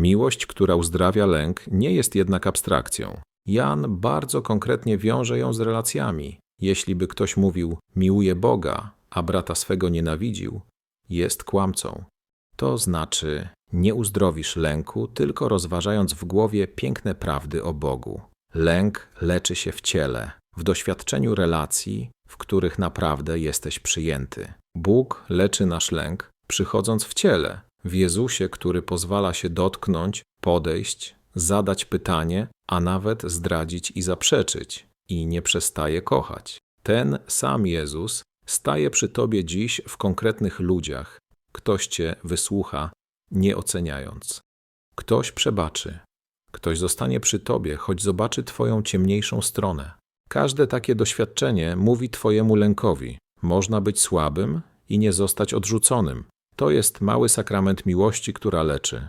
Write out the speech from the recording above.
Miłość, która uzdrawia lęk, nie jest jednak abstrakcją. Jan bardzo konkretnie wiąże ją z relacjami. Jeśli by ktoś mówił, miłuje Boga, a brata swego nienawidził, jest kłamcą. To znaczy, nie uzdrowisz lęku, tylko rozważając w głowie piękne prawdy o Bogu. Lęk leczy się w ciele, w doświadczeniu relacji, w których naprawdę jesteś przyjęty. Bóg leczy nasz lęk, przychodząc w ciele, w Jezusie, który pozwala się dotknąć, podejść, zadać pytanie, a nawet zdradzić i zaprzeczyć, i nie przestaje kochać. Ten sam Jezus staje przy tobie dziś w konkretnych ludziach. Ktoś cię wysłucha, nie oceniając. Ktoś przebaczy. Ktoś zostanie przy tobie, choć zobaczy twoją ciemniejszą stronę. Każde takie doświadczenie mówi twojemu lękowi: można być słabym i nie zostać odrzuconym. To jest mały sakrament miłości, która leczy.